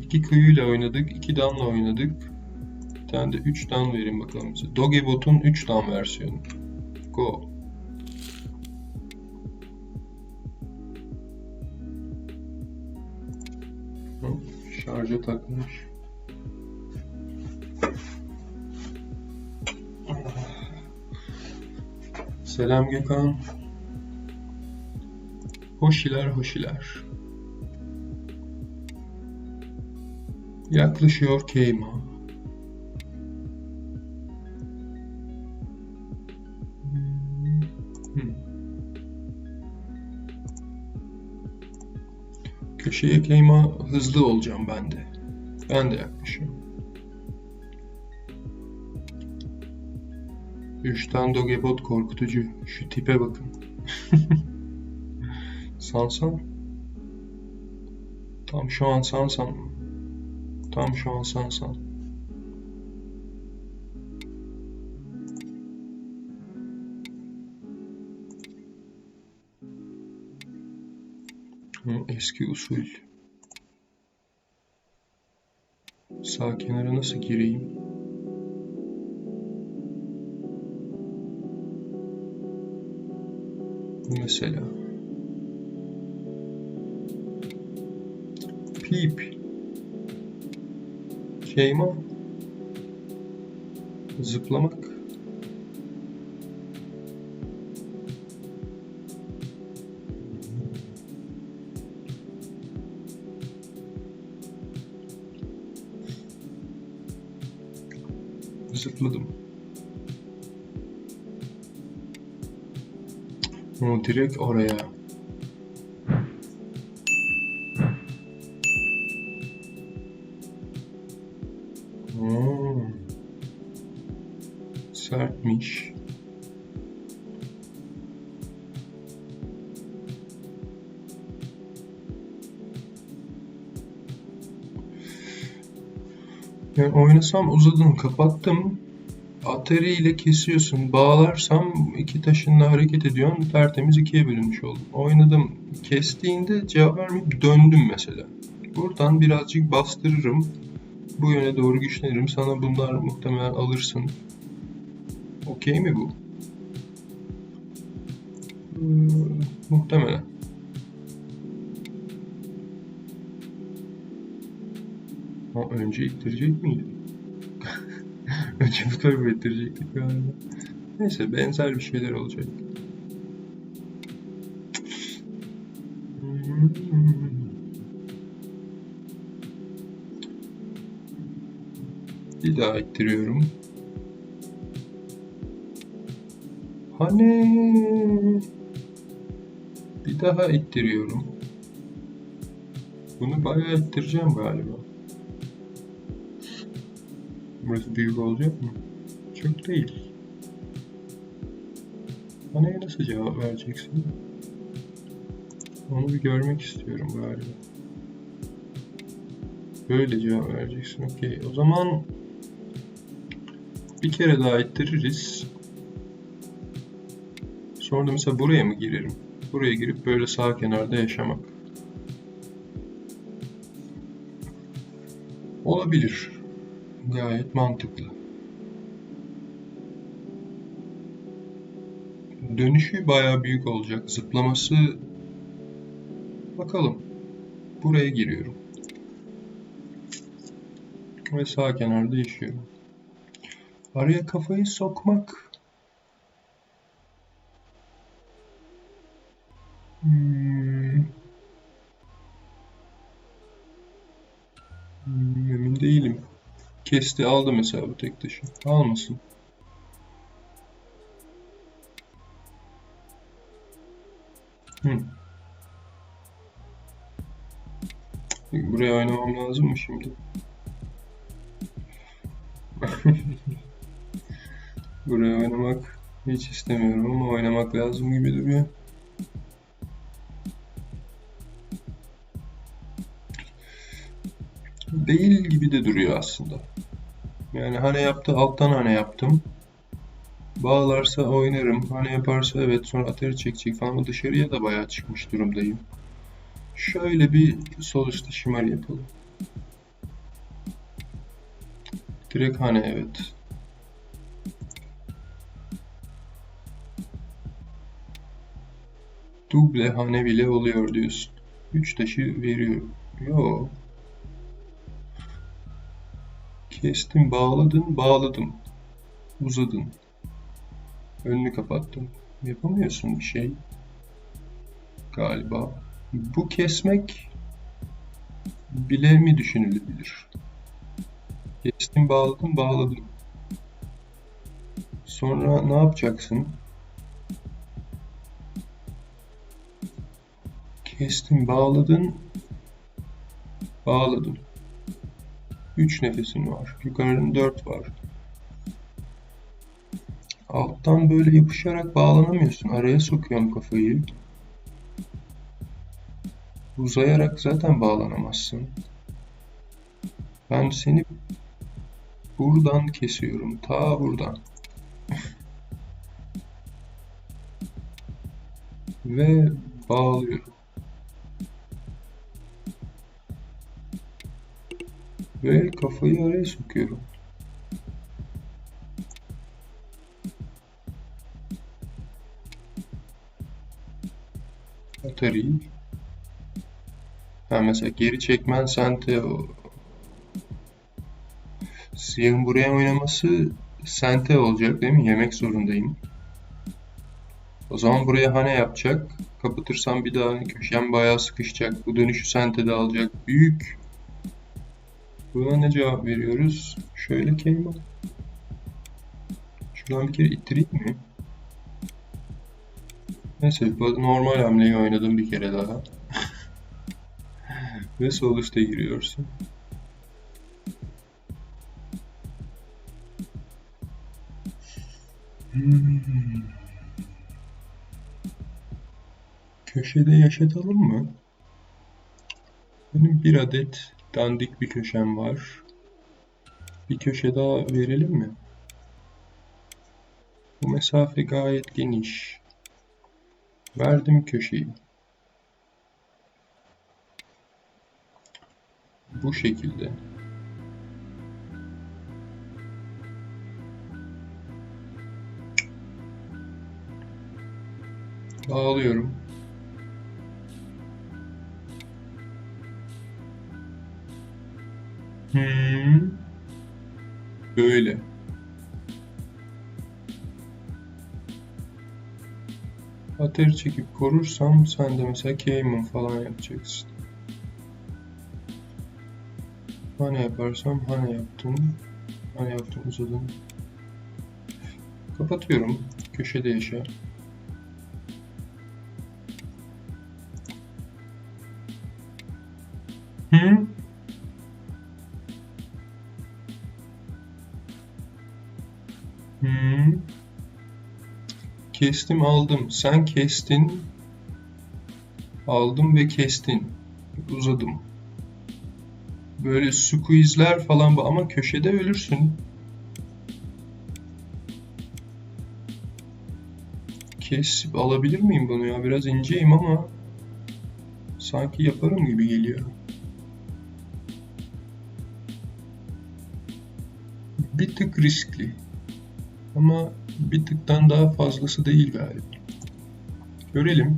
İki kıyıyla oynadık, iki damla oynadık. Bir tane de 3 dam verin bakalım bize. Dogebot'un 3 dam versiyonu. Go. Şarja takmış. Selam Gökhan. Hoşiler hoşiler. Yaklaşıyor Keyma. Hmm. Köşeye Keyma hızlı olacağım ben de. Ben de yaklaşıyorum. Üçten Dogebot korkutucu. Şu tipe bakın. Sansan. Tam şu an Sansan. Tam şu an Sansan. Eski usul. Sağ kenara nasıl gireyim? Mesela. Peep. Şeyma. Zıplamak. Zıpladım. O direkt oraya. Oo. Sertmiş. Yani oynasam uzadım, kapattım. İle kesiyorsun. Bağlarsam iki taşınla hareket ediyorsun. Tertemiz ikiye bölünmüş oldum. Oynadım. Kestiğinde cevap vermeyip döndüm mesela. Buradan birazcık bastırırım. Bu yöne doğru güçlenirim. Sana bunlar muhtemelen alırsın. Okey mi bu? Hmm, muhtemelen. Ha, önce ittirecek miydim? Tarafa ittirecektik galiba. Neyse benzer bir şeyler olacak. Bir daha ittiriyorum. Hani bir daha ittiriyorum. Bunu bayağı ittireceğim galiba. Burası büyük olacak mı? Çok değil. Bana nasıl cevap vereceksin? Onu bir görmek istiyorum galiba. Böyle cevap vereceksin. Okey. O zaman bir kere daha ittiririz. Sonra da mesela buraya mı girerim? Buraya girip böyle sağ kenarda yaşamak. Olabilir. Gayet mantıklı. Dönüşü bayağı büyük olacak. Zıplaması bakalım. Buraya giriyorum. Ve sağ kenarda yaşıyorum. Araya kafayı sokmak. Hmm. Hmm, emin değilim. Kesti aldı mesela bu tek taşı. Almasın. Hı. Buraya oynamam lazım mı şimdi? Buraya oynamak hiç istemiyorum ama oynamak lazım gibi duruyor. Değil gibi de duruyor aslında. Yani hane yaptı, alttan hane yaptım. Bağlarsa oynarım. Hani yaparsa evet sonra atari çekecek falan ama dışarıya da bayağı çıkmış durumdayım. Şöyle bir sol üstte şımarı yapalım. Direkt hani evet. Duble hane bile oluyor diyorsun. 3 taşı veriyor. Yo. Kestim, bağladın, bağladım. Uzadın. Önünü kapattın. Yapamıyorsun bir şey. Galiba. Bu kesmek bile mi düşünülebilir? Kestim, bağladım, bağladım. Sonra ne yapacaksın? Kestim, bağladın, bağladım. 3 nefesin var. Yukarının 4 var. Alttan böyle yapışarak bağlanamıyorsun. Araya sokuyorum kafayı. Uzayarak zaten bağlanamazsın. Ben seni buradan kesiyorum. Ta buradan. Ve bağlıyorum. Ve kafayı araya sokuyorum. Atari. Ha mesela geri çekmen sente. Siyahın buraya oynaması sente olacak değil mi? Yemek zorundayım. O zaman buraya hane yapacak. Kapatırsam bir daha köşem bayağı sıkışacak. Bu dönüşü sentede alacak. Büyük. Buna ne cevap veriyoruz? Şöyle kelime. Şuradan bir kere ittireyim mi? Neyse normal hamleyi oynadım bir kere daha. Ve sol üstte giriyorsun. Hmm. Köşede yaşatalım mı? Benim bir adet dandik bir köşem var. Bir köşe daha verelim mi? Bu mesafe gayet geniş. Verdim köşeyi. Bu şekilde. Dağılıyorum. Hmm. Böyle. Ateri çekip korursam sen de mesela Cayman falan yapacaksın. Hani yaparsam hani yaptım. Hani yaptım uzadım. Kapatıyorum. Köşede yaşa. Kestim aldım. Sen kestin. Aldım ve kestin. Uzadım. Böyle squeeze'ler falan ama köşede ölürsün. Kesip alabilir miyim bunu ya? Biraz inceyim ama sanki yaparım gibi geliyor. Bir tık riskli. Ama bir tıktan daha fazlası değil galiba. Görelim.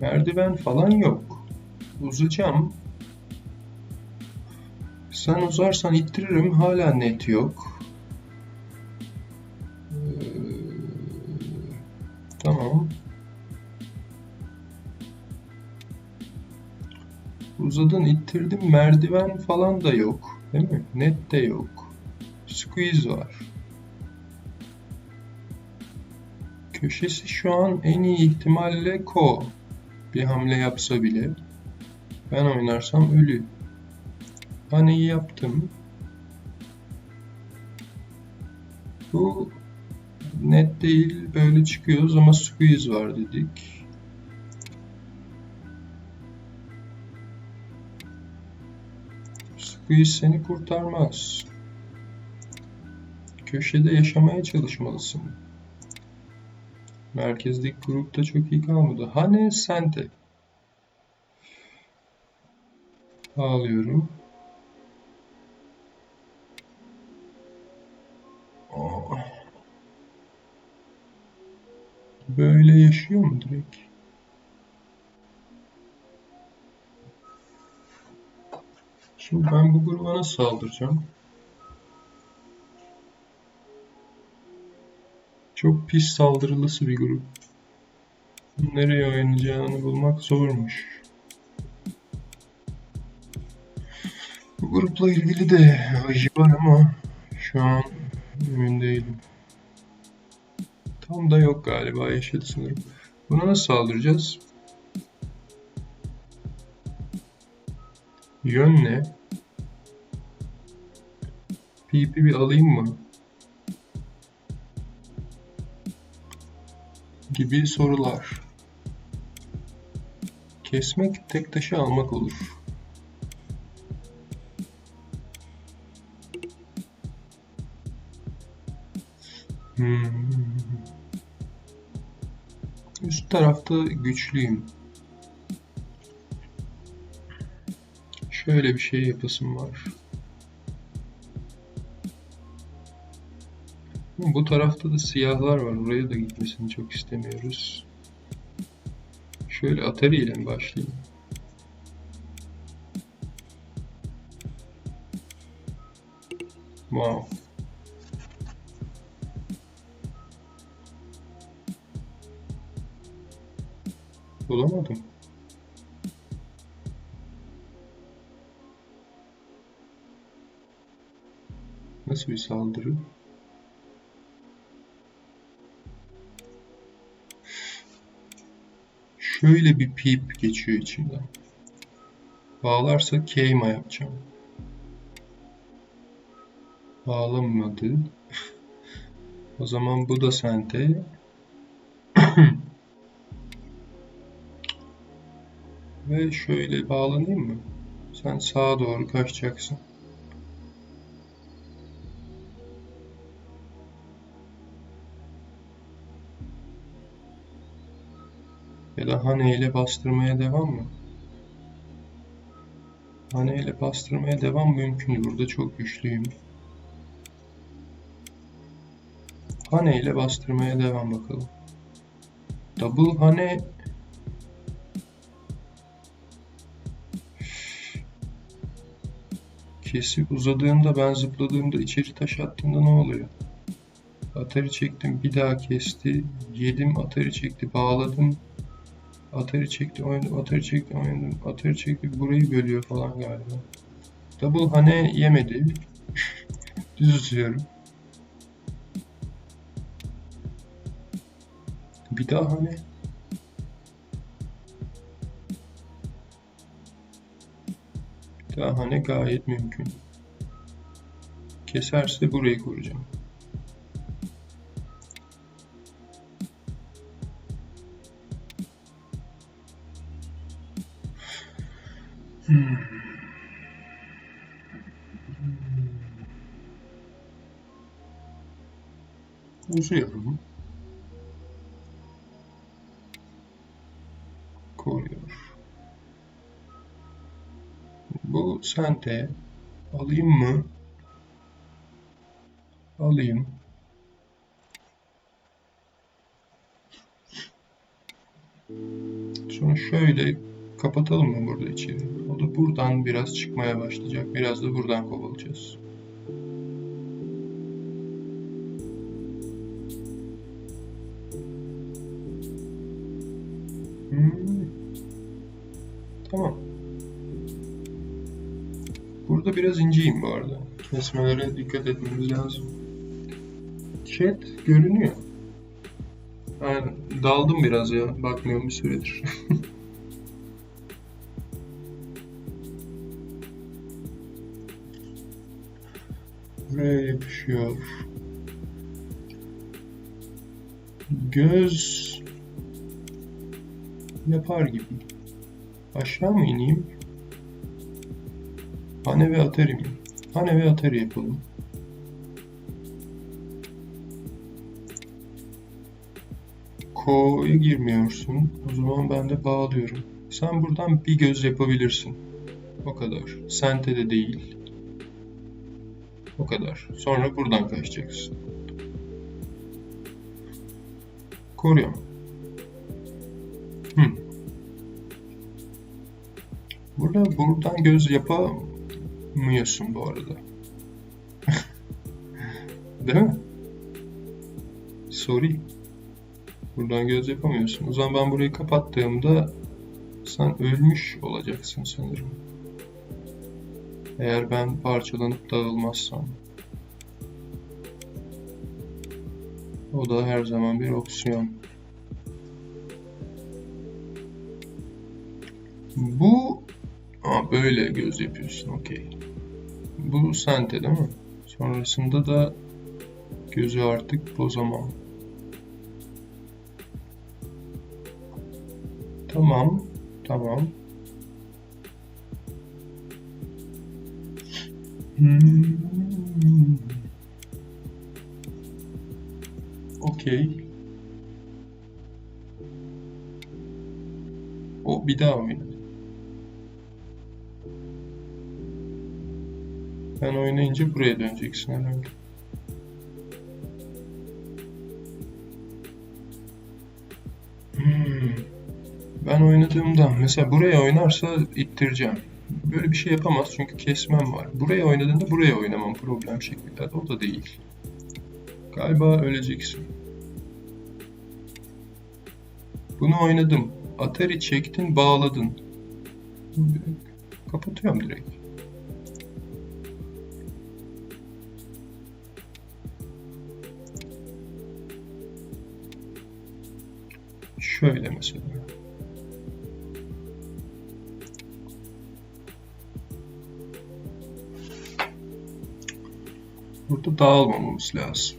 Merdiven falan yok. Uzacağım. Sen uzarsan ittiririm. Hala net yok. Ee, tamam. Uzadın ittirdim. Merdiven falan da yok. Değil mi? Net de yok. Squeeze var. Köşesi şu an en iyi ihtimalle ko. Bir hamle yapsa bile. Ben oynarsam ölü. Haneyi yaptım. Bu net değil. Böyle çıkıyoruz ama squeeze var dedik. İş seni kurtarmaz. Köşede yaşamaya çalışmalısın. Merkezdeki grupta çok iyi kalmadı. Hani sente? Ağlıyorum. Aa. Böyle yaşıyor mu direkt? Şimdi ben bu gruba nasıl saldıracağım? Çok pis saldırılısı bir grup. Nereye oynayacağını bulmak zormuş. Bu grupla ilgili de acı var ama şu an emin değilim. Tam da yok galiba yaşadı sınırım. Buna nasıl saldıracağız? Yön ne? PP bir alayım mı? Gibi sorular. Kesmek tek taşı almak olur. Hmm. Üst tarafta güçlüyüm. Şöyle bir şey yapasım var. Bu tarafta da siyahlar var. Oraya da gitmesini çok istemiyoruz. Şöyle Atari ile mi başlayayım? Wow. Bulamadım. Nasıl bir saldırı? Şöyle bir pip geçiyor içinden. Bağlarsa keyma yapacağım. Bağlanmadı. o zaman bu da sente. Ve şöyle bağlanayım mı? Sen sağa doğru kaçacaksın. Hane ile bastırmaya devam mı? Hane ile bastırmaya devam mümkün. Burada çok güçlüyüm. Hane ile bastırmaya devam bakalım. Double Hane kesip uzadığında ben zıpladığımda içeri taş attığımda ne oluyor? Atari çektim bir daha kesti. Yedim atari çekti bağladım. Atari çekti oynadım. Atari çekti oynadım. Atari çekti burayı bölüyor falan galiba. Double hane yemedi. Düz tutuyorum. Bir daha hane. Bir daha hane gayet mümkün. Keserse burayı kuracağım. Uzuyorum. Koruyor. Bu sente alayım mı? Alayım. Sonra şöyle kapatalım mı burada içeri? O da buradan biraz çıkmaya başlayacak. Biraz da buradan kovalayacağız. Biraz inceyim bu arada. Kesmelere dikkat etmemiz lazım. Chat görünüyor. Aynen. Daldım biraz ya. Bakmıyorum bir süredir. Buraya yapışıyor. Göz yapar gibi. Aşağı mı ineyim? Hane ve Atari mi? Hane ve Atari yapalım. Ko'ya girmiyorsun. O zaman ben de bağlıyorum. Sen buradan bir göz yapabilirsin. O kadar. Sente de değil. O kadar. Sonra buradan kaçacaksın. Koruyorum. Burada buradan göz yapamıyorsun bu arada. Değil mi? Sorry. Buradan göz yapamıyorsun. O zaman ben burayı kapattığımda sen ölmüş olacaksın sanırım. Eğer ben parçalanıp dağılmazsam. O da her zaman bir opsiyon. Bu böyle göz yapıyorsun. Okey. Bu sente değil mi? Sonrasında da gözü artık bozamam. Tamam. Tamam. Hmm. Okey. O bir daha oynadı. Ben oynayınca buraya döneceksin herhalde. Hmm. Ben oynadığımda mesela buraya oynarsa ittireceğim. Böyle bir şey yapamaz çünkü kesmem var. Buraya oynadığında buraya oynamam problem şeklinde. O da değil. Galiba öleceksin. Bunu oynadım. Atari çektin, bağladın. Kapatıyorum direkt. Şöyle mesela. Burada dağılmamamız lazım.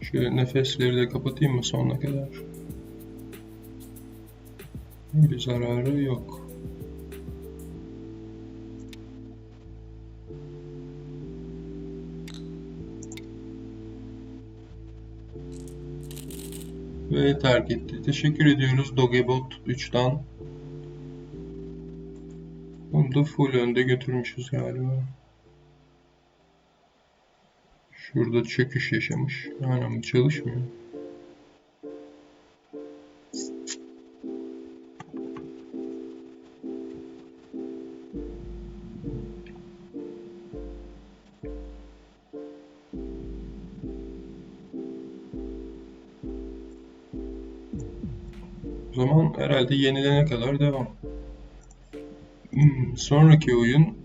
Şöyle nefesleri de kapatayım mı sonuna kadar? Bir zararı yok. Ve terk etti. Teşekkür ediyoruz Dogebot 3'ten. Bunu da full önde götürmüşüz galiba. Şurada çöküş yaşamış. Aynen çalışmıyor. Zaman herhalde yenilene kadar devam. Hmm, sonraki oyun